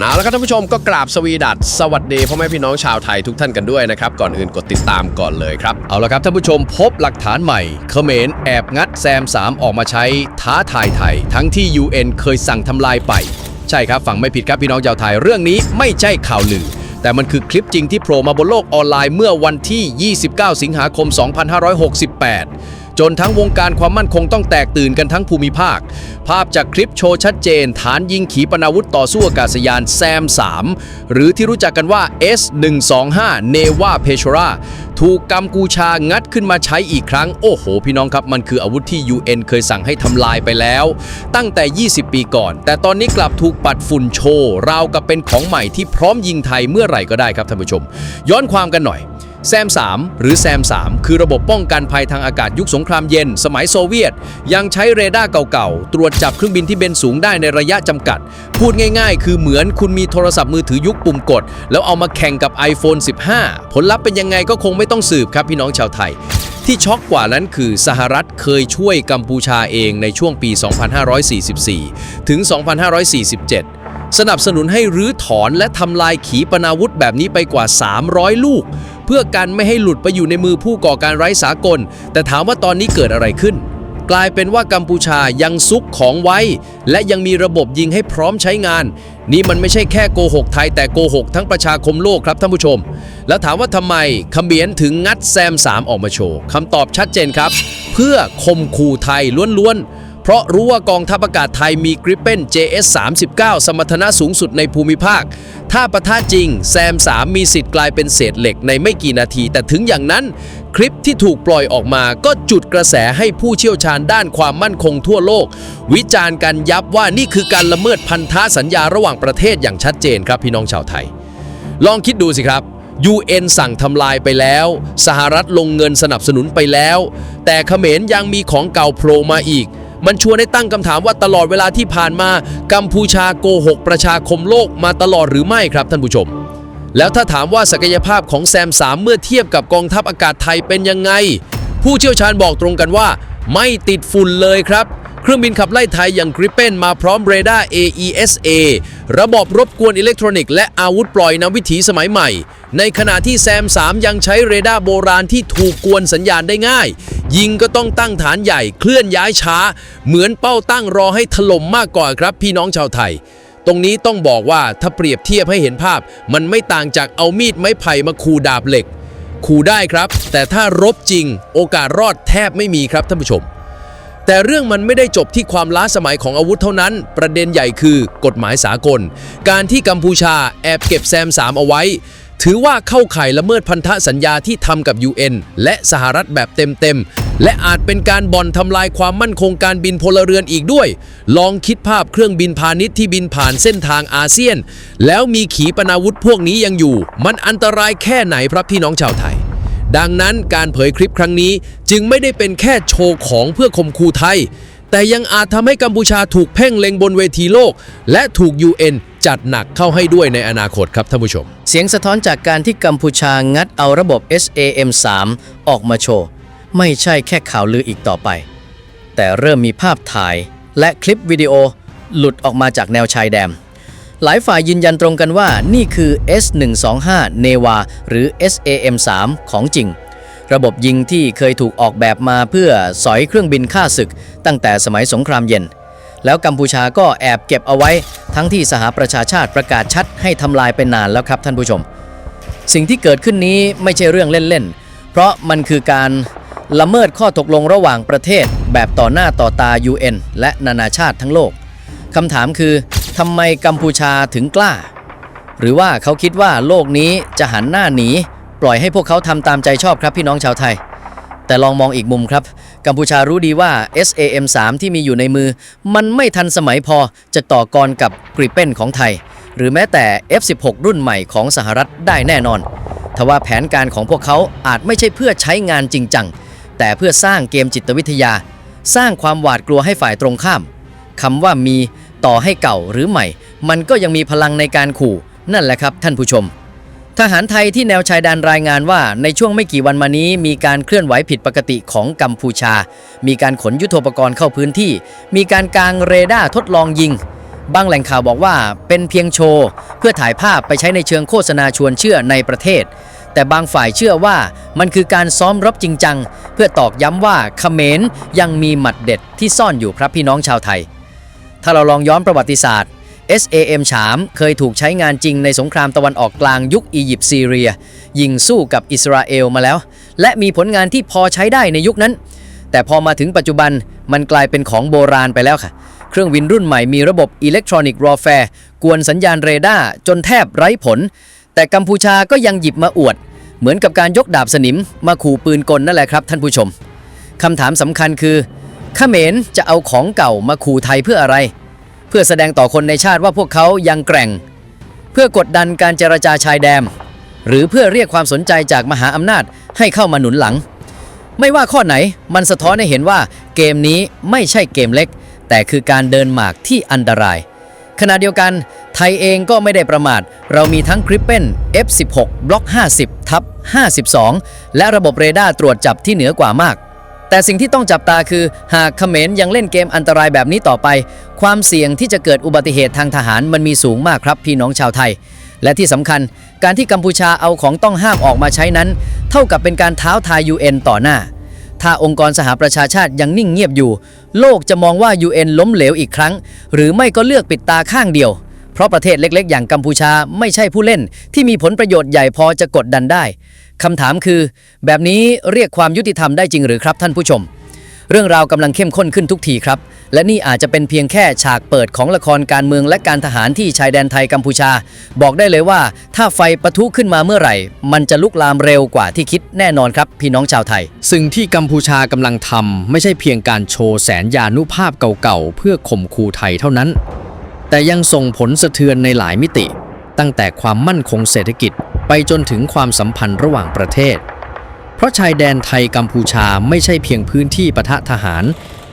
เอาละครับท่านผู้ชมก็กราบสวีดัสสวัสดีพ่อแม่พี่น้องชาวไทยทุกท่านกันด้วยนะครับ ก่อนอื่นกดติดตามก่อนเลยครับ เอาละครับท่านผู้ชมพบหลักฐานใหม่เขมรแอบงัดแซม 3 ออกมาใช้ท้าทายไทย ทั้งที่ UN เคยสั่งทำลายไป ใช่ครับฟังไม่ผิดครับพี่น้องชาวไทยเรื่องนี้ไม่ใช่ข่าวลือ แต่มันคือคลิปจริงที่โผล่มาบนโลกออนไลน์เมื่อวันที่ 29 สิงหาคม 2568 จนทั้งวงการความมั่นคงต้องแตกตื่นกันทั้งภูมิภาค ภาพจากคลิปโชว์ชัดเจน ฐานยิงขีปนาวุธต่อสู้อากาศยานแซม 3 หรือที่รู้จักกันว่า S125 เนวาเพชราถูกกัมพูชางัดขึ้นมาใช้อีกครั้ง โอ้โห พี่น้องครับ มันคืออาวุธที่ UN เคยสั่งให้ทำลายไปแล้ว ตั้งแต่ 20 ปีก่อน แต่ตอนนี้กลับถูกปัดฝุ่นโชว์ราวกับเป็นของใหม่ที่พร้อมยิงไทยเมื่อไหร่ก็ได้ครับท่านผู้ชม ย้อนความกันหน่อย แซม 3 หรือแซม 3 คือระบบป้องกันภัยทางอากาศยุคสงครามเย็น สมัยโซเวียต ยังใช้เรดาร์เก่าๆ ตรวจจับเครื่องบินที่เบนสูงได้ในระยะจำกัด พูดง่ายๆ คือเหมือนคุณมีโทรศัพท์มือถือยุคปุ่มกด แล้วเอามาแข่งกับ iPhone 15 ผลลัพธ์เป็นยังไงก็คงไม่ต้องสืบครับพี่น้องชาวไทยที่ช็อกกว่านั้นคือสหรัฐเคยช่วยกัมพูชาเองในช่วงปี 2544 ถึง 2547 สนับสนุนให้รื้อถอนและทำลายขีปนาวุธแบบนี้ไปกว่า 300 ลูก พื่อกันไม่ให้หลุดไปอยู่ในมือผู้ก่อการร้ายสากล แต่ถามว่าตอนนี้เกิดอะไรขึ้น กลายเป็นว่ากัมพูชายังซุกของไว้ และยังมีระบบยิงให้พร้อมใช้งาน นี่มันไม่ใช่แค่โกหกไทยแต่โกหกทั้งประชาคมโลกครับท่านผู้ชม แล้วถามว่าทำไมเขมรถึงงัดแซม 3 ออกมาโชว์คำตอบชัดเจนครับ เพื่อข่มขู่ไทยล้วนๆ ราะรู้ว่ากองทัพอากาศไทยมีกริปเปน JS 39สมรรถนะสูงสุดในภูมิภาค ถ้าประท่าจริง แซม 3 มีสิทธิ์กลายเป็นเศษเหล็กในไม่กี่นาที แต่ถึงอย่างนั้น คลิปที่ถูกปล่อยออกมาก็จุดกระแสให้ผู้เชี่ยวชาญด้านความมั่นคงทั่วโลก วิจารณ์กันยับว่านี่คือการละเมิดพันธสัญญาระหว่างประเทศอย่างชัดเจนครับพี่น้องชาวไทย ลองคิดดูสิครับ UN สั่งทำลายไปแล้ว สหรัฐลงเงินสนับสนุนไปแล้ว แต่เขมรยังมีของเก่าโผล่มาอีก มันชวนให้ตั้งคำถามว่าตลอดเวลาที่ผ่านมากัมพูชาโกหกประชาคมโลกมาตลอดหรือไม่ครับท่านผู้ชม แล้วถ้าถามว่าศักยภาพของแซม3เมื่อเทียบกับกองทัพอากาศไทยเป็นยังไง ผู้เชี่ยวชาญบอกตรงกันว่า ไม่ติดฝุ่นเลยครับเครื่องบินขับไล่ไทยอย่างกริปเปนมาพร้อมเรดาร์ AESA ระบบรบกวนอิเล็กทรอนิกส์และอาวุธปล่อยนำวิถีสมัยใหม่ ในขณะที่แซม 3 ยังใช้เรดาร์โบราณที่ถูกกวนสัญญาณได้ง่าย ยิงก็ต้องตั้งฐานใหญ่เคลื่อนย้ายช้า เหมือนเป้าตั้งรอให้ถล่มมากกว่าครับพี่น้องชาวไทย ตรงนี้ต้องบอกว่าถ้าเปรียบเทียบให้เห็นภาพ มันไม่ต่างจากเอามีดไม้ไผ่มาคูดาบเหล็กขู่ได้ครับ แต่ถ้ารบจริง โอกาสรอดแทบไม่มีครับท่านผู้ชม แต่เรื่องมันไม่ได้จบที่ความล้าสมัยของอาวุธเท่านั้น ประเด็นใหญ่คือกฎหมายสากล การที่กัมพูชาแอบเก็บแซม3เอาไว้ถือว่าเข้าข่ายละเมิดพันธสัญญาที่ทำกับ UN และสหรัฐแบบเต็มๆ และอาจเป็นการบ่อนทำลายความมั่นคงการบินพลเรือนอีกด้วย ลองคิดภาพเครื่องบินพาณิชย์ที่บินผ่านเส้นทางอาเซียน แล้วมีขีปนาวุธพวกนี้ยังอยู่ มันอันตรายแค่ไหนครับพี่น้องชาวไทย ดังนั้นการเผยคลิปครั้งนี้จึงไม่ได้เป็นแค่โชว์ของเพื่อข่มขู่ไทย แต่ยังอาจทำให้กัมพูชาถูกเพ่งเล็งบนเวทีโลก และถูก UN จัดหนักเข้าให้ด้วยในอนาคตครับท่านผู้ชม เสียงสะท้อนจากการที่กัมพูชางัดเอาระบบ SAM3 ออกมาโชว์ ไม่ใช่แค่ข่าวลืออีกต่อไป แต่เริ่มมีภาพถ่ายและคลิปวิดีโอหลุดออกมาจากแนวชายแดน หลายฝ่ายยืนยันตรงกันว่านี่คือ S125 เนวาหรือ SAM3 ของจริง ระบบยิงที่เคยถูกออกแบบมาเพื่อสอยเครื่องบินฆ่าศึก ตั้งแต่สมัยสงครามเย็น แล้วกัมพูชาก็แอบเก็บเอาไว้ ทั้งที่สหประชาชาติประกาศชัดให้ทำลายไปนานแล้วครับท่านผู้ชม สิ่งที่เกิดขึ้นนี้ไม่ใช่เรื่องเล่นๆ เพราะมันคือการ ละเมิดข้อตกลงระหว่างประเทศ แบบต่อหน้าต่อตา UN และนานาชาติทั้งโลกคำถามคือทำไมกัมพูชาถึงกล้า หรือว่าเขาคิดว่าโลกนี้จะหันหน้าหนี ปล่อยให้พวกเขาทำตามใจชอบครับพี่น้องชาวไทย แต่ลองมองอีกมุมครับ กัมพูชารู้ดีว่า SAM3 ที่มีอยู่ในมือ มันไม่ทันสมัยพอจะต่อกรกับกริเปนของไทย หรือแม้แต่ F16 รุ่นใหม่ของสหรัฐได้แน่นอนทว่าแผนการของพวกเขาอาจไม่ใช่เพื่อใช้งานจริงจัง แต่เพื่อสร้างเกมจิตวิทยา สร้างความหวาดกลัวให้ฝ่ายตรงข้ามคำว่ามีต่อให้เก่าหรือใหม่ มันก็ยังมีพลังในการขู่ นั่นแหละครับท่านผู้ชม ทหารไทยที่แนวชายแดนรายงานว่าในช่วงไม่กี่วันมานี้ มีการเคลื่อนไหวผิดปกติของกัมพูชา มีการขนยุทโธปกรณ์เข้าพื้นที่ มีการกางเรดาร์ทดลองยิงบางแหล่งข่าวบอกว่าเป็นเพียงโชว์ เพื่อถ่ายภาพไปใช้ในเชิงโฆษณาชวนเชื่อในประเทศ แต่บางฝ่ายเชื่อว่ามันคือการซ้อมรบจริงจัง เพื่อตอกย้ำว่าเขมรยังมีหมัดเด็ดที่ซ่อนอยู่ครับพี่น้องชาวไทย ถ้าเราลองย้อนประวัติศาสตร์ SAM ฉามเคยถูกใช้งานจริงในสงครามตะวันออกกลางยุคอียิปต์ซีเรีย ยิงสู้กับอิสราเอลมาแล้ว และมีผลงานที่พอใช้ได้ในยุคนั้น แต่พอมาถึงปัจจุบันมันกลายเป็นของโบราณไปแล้วค่ะ เครื่องบินรุ่นใหม่มีระบบอิเล็กทรอนิกส์วอแฟร์กวนสัญญาณเรดาร์จนแทบไร้ผล แต่กัมพูชาก็ยังหยิบมาอวด เหมือนกับการยกดาบสนิมมาขู่ปืนกลนั่นแหละครับท่านผู้ชมคำถามสำคัญคือเขมรจะเอาของเก่ามาขู่ไทยเพื่ออะไร เพื่อแสดงต่อคนในชาติว่าพวกเขายังแกร่ง เพื่อกดดันการเจรจาชายแดนหรือเพื่อเรียกความสนใจจากมหาอำนาจให้เข้ามาหนุนหลัง ไม่ว่าข้อไหนมันสะท้อนให้เห็นว่าเกมนี้ไม่ใช่เกมเล็ก แต่คือการเดินหมากที่อันตราย ขณะเดียวกันไทยเองก็ไม่ได้ประมาท เรามีทั้ง g r i p p e n F16 บล็อก 50 ทับ 52 และระบบเรดาร์ตรวจจับที่เหนือกว่ามาก แต่สิ่งที่ต้องจับตาคือ หากเขมรยังเล่นเกมอันตรายแบบนี้ต่อไป ความเสี่ยงที่จะเกิดอุบัติเหตุทางทหารมันมีสูงมากครับพี่น้องชาวไทย และที่สำคัญการที่กัมพูชาเอาของต้องห้ามออกมาใช้นั้น เท่ากับเป็นการเท้าทาย UN ต่อหน้า ถ้าองค์กรสหประชาชาติยังนิ่งเงียบอยู่ โลกจะมองว่า UN ล้มเหลวอีกครั้ง หรือไม่ก็เลือกปิดตาข้างเดียว เพราะประเทศเล็ก ๆ อย่างกัมพูชาไม่ใช่ผู้เล่น ที่มีผลประโยชน์ใหญ่พอจะกดดันได้คำถามคือ แบบนี้เรียกความยุติธรรมได้จริงหรือครับท่านผู้ชม เรื่องราวกำลังเข้มข้นขึ้นทุกทีครับ และนี่อาจจะเป็นเพียงแค่ฉากเปิดของละครการเมืองและการทหารที่ชายแดนไทยกัมพูชา บอกได้เลยว่า ถ้าไฟปะทุขึ้นมาเมื่อไหร่ มันจะลุกลามเร็วกว่าที่คิดแน่นอนครับ พี่น้องชาวไทย สิ่งที่กัมพูชากำลังทำไม่ใช่เพียงการโชว์แสนยานุภาพเก่าๆเพื่อข่มขู่ไทยเท่านั้น แต่ยังส่งผลสะเทือนในหลายมิติ ตั้งแต่ความมั่นคงเศรษฐกิจไปจนถึงความสัมพันธ์ระหว่างประเทศ เพราะชายแดนไทยกัมพูชาไม่ใช่เพียงพื้นที่ปะทะทหาร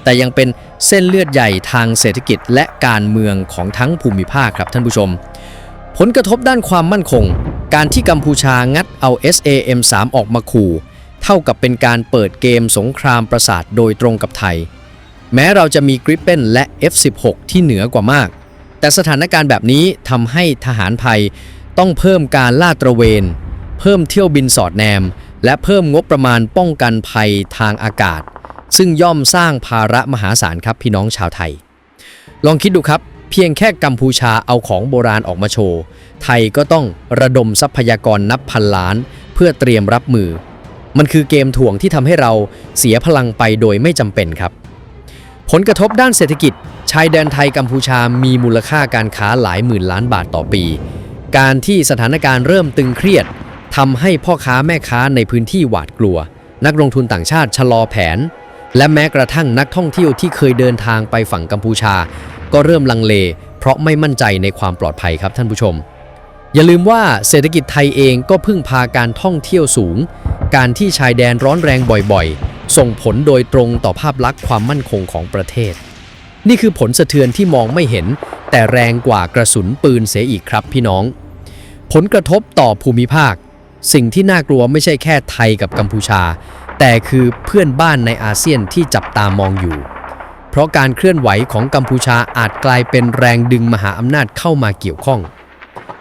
แต่ยังเป็นเส้นเลือดใหญ่ทางเศรษฐกิจและการเมืองของทั้งภูมิภาคครับท่านผู้ชม ผลกระทบด้านความมั่นคง การที่กัมพูชางัดเอา SAM3 ออกมาขู่เท่ากับเป็นการเปิดเกมสงครามประสาทโดยตรงกับไทย แม้เราจะมี Gripen และ F16 ที่เหนือกว่ามาก แต่สถานการณ์แบบนี้ทำให้ทหารไทยต้องเพิ่มการลาดตระเวน เพิ่มเที่ยวบินสอดแนม และเพิ่มงบประมาณป้องกันภัยทางอากาศ ซึ่งย่อมสร้างภาระมหาศาลครับพี่น้องชาวไทย ลองคิดดูครับ เพียงแค่กัมพูชาเอาของโบราณออกมาโชว์ ไทยก็ต้องระดมทรัพยากรนับพันล้าน เพื่อเตรียมรับมือ มันคือเกมถ่วงที่ทำให้เราเสียพลังไปโดยไม่จำเป็นครับ ผลกระทบด้านเศรษฐกิจ ชายแดนไทยกัมพูชามีมูลค่าการค้าหลายหมื่นล้านบาทต่อปี การที่สถานการณ์เริ่มตึงเครียด ทำให้พ่อค้าแม่ค้าในพื้นที่หวาดกลัว นักลงทุนต่างชาติชะลอแผน และแม้กระทั่งนักท่องเที่ยวที่เคยเดินทางไปฝั่งกัมพูชา ก็เริ่มลังเล เพราะไม่มั่นใจในความปลอดภัยครับท่านผู้ชม อย่าลืมว่าเศรษฐกิจไทยเองก็พึ่งพาการท่องเที่ยวสูง การที่ชายแดนร้อนแรงบ่อยๆ ส่งผลโดยตรงต่อภาพลักษณ์ความมั่นคงของประเทศ นี่คือผลสะเทือนที่มองไม่เห็น แต่แรงกว่ากระสุนปืนเสียอีกครับพี่น้อง ผลกระทบต่อภูมิภาค สิ่งที่น่ากลัวไม่ใช่แค่ไทยกับกัมพูชา แต่คือเพื่อนบ้านในอาเซียนที่จับตามองอยู่ เพราะการเคลื่อนไหวของกัมพูชาอาจกลายเป็นแรงดึงมหาอำนาจเข้ามาเกี่ยวข้อง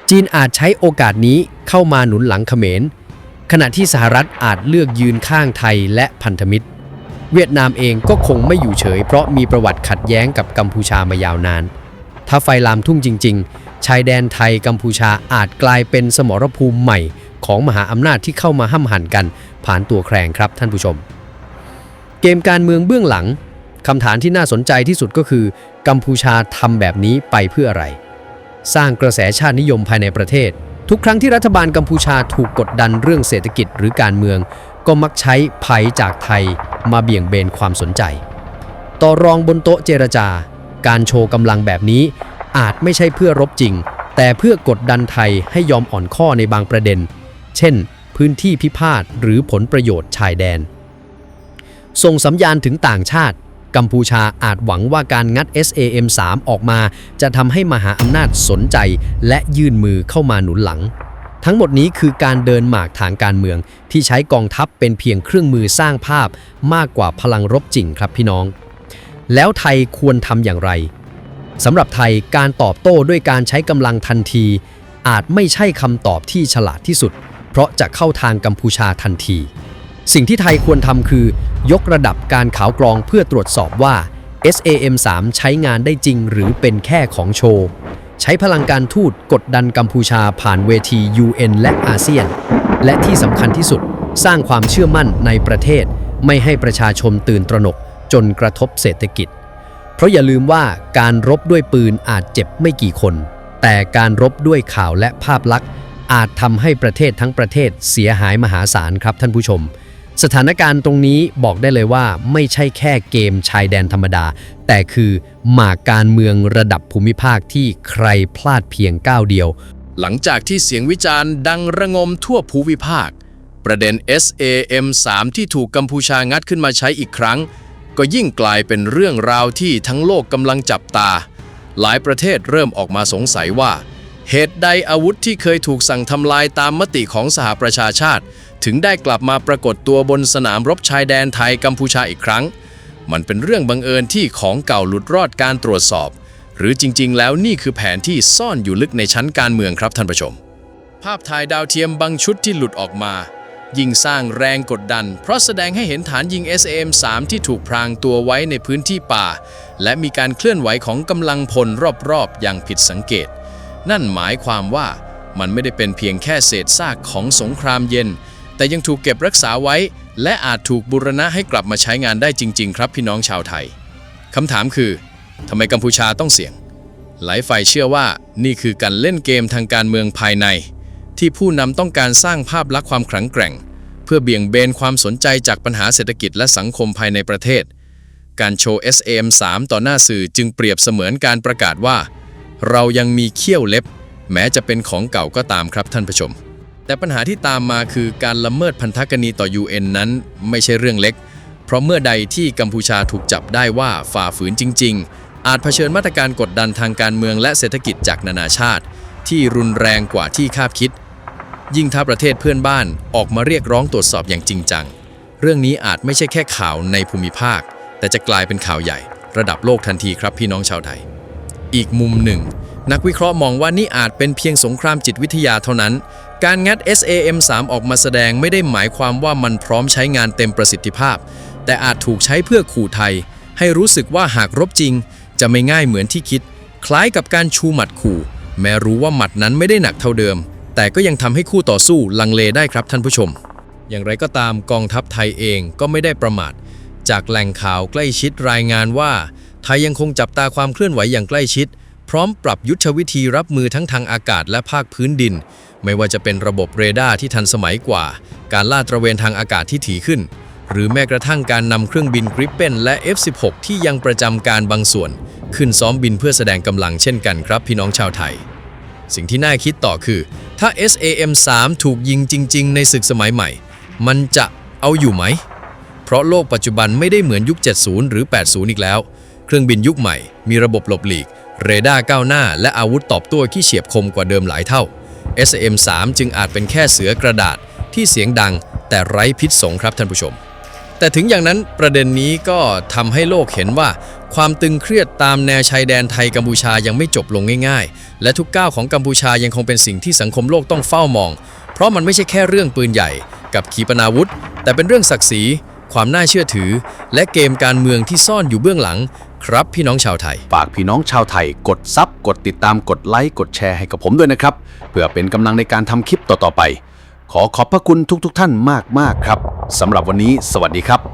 จีนอาจใช้โอกาสนี้เข้ามาหนุนหลังเขมร ขณะที่สหรัฐอาจเลือกยืนข้างไทยและพันธมิตร เวียดนามเองก็คงไม่อยู่เฉย เพราะมีประวัติขัดแย้งกับกัมพูชามายาวนาน ถ้าไฟลามทุ่งจริง ๆ ชายแดนไทยกัมพูชาอาจกลายเป็นสมรภูมิใหม่ ของมหาอำนาจที่เข้ามาห้ำหั่นกัน ผ่านตัวแครงครับท่านผู้ชม เกมการเมืองเบื้องหลังคำถามที่น่าสนใจที่สุดก็คือ กัมพูชาทำแบบนี้ไปเพื่ออะไร สร้างกระแสชาตินิยมภายในประเทศ ทุกครั้งที่รัฐบาลกัมพูชาถูกกดดันเรื่องเศรษฐกิจหรือการเมือง ก็มักใช้ภัยจากไทยมาเบี่ยงเบนความสนใจ ต่อรองบนโต๊ะเจรจา การโชว์กำลังแบบนี้ อาจไม่ใช่เพื่อรบจริง แต่เพื่อกดดันไทยให้ยอมอ่อนข้อในบางประเด็น เช่น พื้นที่พิพาทหรือผลประโยชน์ชายแดน ส่งสัญญาณถึงต่างชาติ กัมพูชาอาจหวังว่าการงัด SAM3 ออกมา จะทำให้มหาอำนาจสนใจและยื่นมือเข้ามาหนุนหลัง ทั้งหมดนี้คือการเดินหมากทางการเมือง ที่ใช้กองทัพเป็นเพียงเครื่องมือสร้างภาพมากกว่าพลังรบจริงครับพี่น้อง แล้วไทยควรทำอย่างไรสำหรับไทยการตอบโต้ด้วยการใช้กำลังทันที อาจไม่ใช่คำตอบที่ฉลาดที่สุด เพราะจะเข้าทางกัมพูชาทันที สิ่งที่ไทยควรทำคือ ยกระดับการข่าวกรองเพื่อตรวจสอบว่า SAM3 ใช้งานได้จริงหรือเป็นแค่ของโชว์ ใช้พลังการทูตกดดันกัมพูชาผ่านเวที UN และอาเซียน และที่สำคัญที่สุดสร้างความเชื่อมั่นในประเทศ ไม่ให้ประชาชนตื่นตระหนกจนกระทบเศรษฐกิจ เพราะอย่าลืมว่าการรบด้วยปืนอาจเจ็บไม่กี่คน แต่การรบด้วยข่าวและภาพลักษณ์ อาจทำให้ประเทศทั้งประเทศเสียหายมหาศาลครับท่านผู้ชม สถานการณ์ตรงนี้บอกได้เลยว่าไม่ใช่แค่เกมชายแดนธรรมดา แต่คือหมากการเมืองระดับภูมิภาคที่ใครพลาดเพียงก้าวเดียว หลังจากที่เสียงวิจารณ์ดังระงมทั่วภูมิภาค ประเด็น SAM3 ที่ถูกกัมพูชางัดขึ้นมาใช้อีกครั้ง ก็ยิ่งกลายเป็นเรื่องราวที่ทั้งโลกกำลังจับตา หลายประเทศเริ่มออกมาสงสัยว่า เหตุใดอาวุธที่เคยถูกสั่งทำลายตามมติของสหประชาชาติ ถึงได้กลับมาปรากฏตัวบนสนามรบชายแดนไทยกัมพูชาอีกครั้ง มันเป็นเรื่องบังเอิญที่ของเก่าหลุดรอดการตรวจสอบ หรือจริงๆ แล้วนี่คือแผนที่ซ่อนอยู่ลึกในชั้นการเมืองครับท่านผู้ชม ภาพถ่ายดาวเทียมบางชุดที่หลุดออกมา ยิ่งสร้างแรงกดดัน เพราะแสดงให้เห็นฐานยิง SM-3 ที่ถูกพรางตัวไว้ในพื้นที่ป่า และมีการเคลื่อนไหวของกำลังพลรอบๆ อย่างผิดสังเกต นั่นหมายความว่ามันไม่ได้เป็นเพียงแค่เศษซากของสงครามเย็น แต่ยังถูกเก็บรักษาไว้ และอาจถูกบูรณะให้กลับมาใช้งานได้จริง ๆ ครับพี่น้องชาวไทยคำถามคือทำไมกัมพูชาต้องเสี่ยง หลายฝ่ายเชื่อว่านี่คือการเล่นเกมทางการเมืองภายใน ที่ผู้นำต้องการสร้างภาพลักษณ์ความแข็งแกร่ง เพื่อเบี่ยงเบนความสนใจจากปัญหาเศรษฐกิจและสังคมภายในประเทศ การโชว์ SM3 ต่อหน้าสื่อจึงเปรียบเสมือนการประกาศว่า เรายังมีเขี้ยวเล็บ แม้จะเป็นของเก่าก็ตามครับท่านผู้ชม แต่ปัญหาที่ตามมาคือการละเมิดพันธกรณีต่อ UN นั้นไม่ใช่เรื่องเล็ก เพราะเมื่อใดที่กัมพูชาถูกจับได้ว่าฝ่าฝืนจริง ๆ อาจเผชิญมาตรการกดดันทางการเมืองและเศรษฐกิจจากนานาชาติ ที่รุนแรงกว่าที่คาดคิด ยิ่งถ้าประเทศเพื่อนบ้านออกมาเรียกร้องตรวจสอบอย่างจริงจัง เรื่องนี้อาจไม่ใช่แค่ข่าวในภูมิภาค แต่จะกลายเป็นข่าวใหญ่ ระดับโลกทันทีครับพี่น้องชาวไทย อีกมุมหนึ่ง นักวิเคราะห์มองว่านี่อาจเป็นเพียงสงครามจิตวิทยาเท่านั้น การงัด SAM3 ออกมาแสดงไม่ได้หมายความว่ามันพร้อมใช้งานเต็มประสิทธิภาพ แต่อาจถูกใช้เพื่อขู่ไทย ให้รู้สึกว่าหากรบจริง จะไม่ง่ายเหมือนที่คิด คล้ายกับการชูหมัดขู่ แม้รู้ว่าหมัดนั้นไม่ได้หนักเท่าเดิม แต่ก็ยังทำให้คู่ต่อสู้ลังเลได้ครับท่านผู้ชม อย่างไรก็ตามกองทัพไทยเองก็ไม่ได้ประมาท จากแหล่งข่าวใกล้ชิดรายงานว่า ไทยยังคงจับตาความเคลื่อนไหวอย่างใกล้ชิด พร้อมปรับยุทธวิธีรับมือทั้งทางอากาศและภาคพื้นดิน ไม่ว่าจะเป็นระบบเรดาร์ที่ทันสมัยกว่า การลาดตระเวนทางอากาศที่ถี่ขึ้น หรือแม้กระทั่งการนำเครื่องบินกริปเปนและ F-16 ที่ยังประจำการบางส่วน ขึ้นซ้อมบินเพื่อแสดงกำลังเช่นกันครับ พี่น้องชาวไทย สิ่งที่น่าคิดต่อคือ ถ้า SAM3 ถูกยิงจริง ๆ ในศึกสมัยใหม่ มันจะเอาอยู่ไหม เพราะโลกปัจจุบันไม่ได้เหมือนยุค 70 หรือ 80 อีกแล้ว เครื่องบินยุคใหม่ มีระบบหลบหลีก เรดาร์ก้าวหน้า และอาวุธตอบโต้ที่เฉียบคมกว่าเดิมหลายเท่า SM3 จึงอาจเป็นแค่เสือกระดาษที่เสียงดัง แต่ไร้พิษสงครับท่านผู้ชม แต่ถึงอย่างนั้นประเด็นนี้ก็ทำให้โลกเห็นว่า ความตึงเครียดตามแนวชายแดนไทยกัมพูชายังไม่จบลงง่ายๆ และทุกก้าวของกัมพูชายังคงเป็นสิ่งที่สังคมโลกต้องเฝ้ามอง เพราะมันไม่ใช่แค่เรื่องปืนใหญ่ กับขีปนาวุธ แต่เป็นเรื่องศักดิ์ศรี ความน่าเชื่อถือ และเกมการเมืองที่ซ่อนอยู่เบื้องหลัง ครับพี่น้องชาวไทย ฝากพี่น้องชาวไทยกดซับกดติดตามกดไลค์กดแชร์ให้กับผมด้วยนะครับ เพื่อเป็นกำลังในการทำคลิปต่อๆไป ขอขอบพระคุณทุกๆ ท่านมากๆครับสำหรับวันนี้ สวัสดีครับ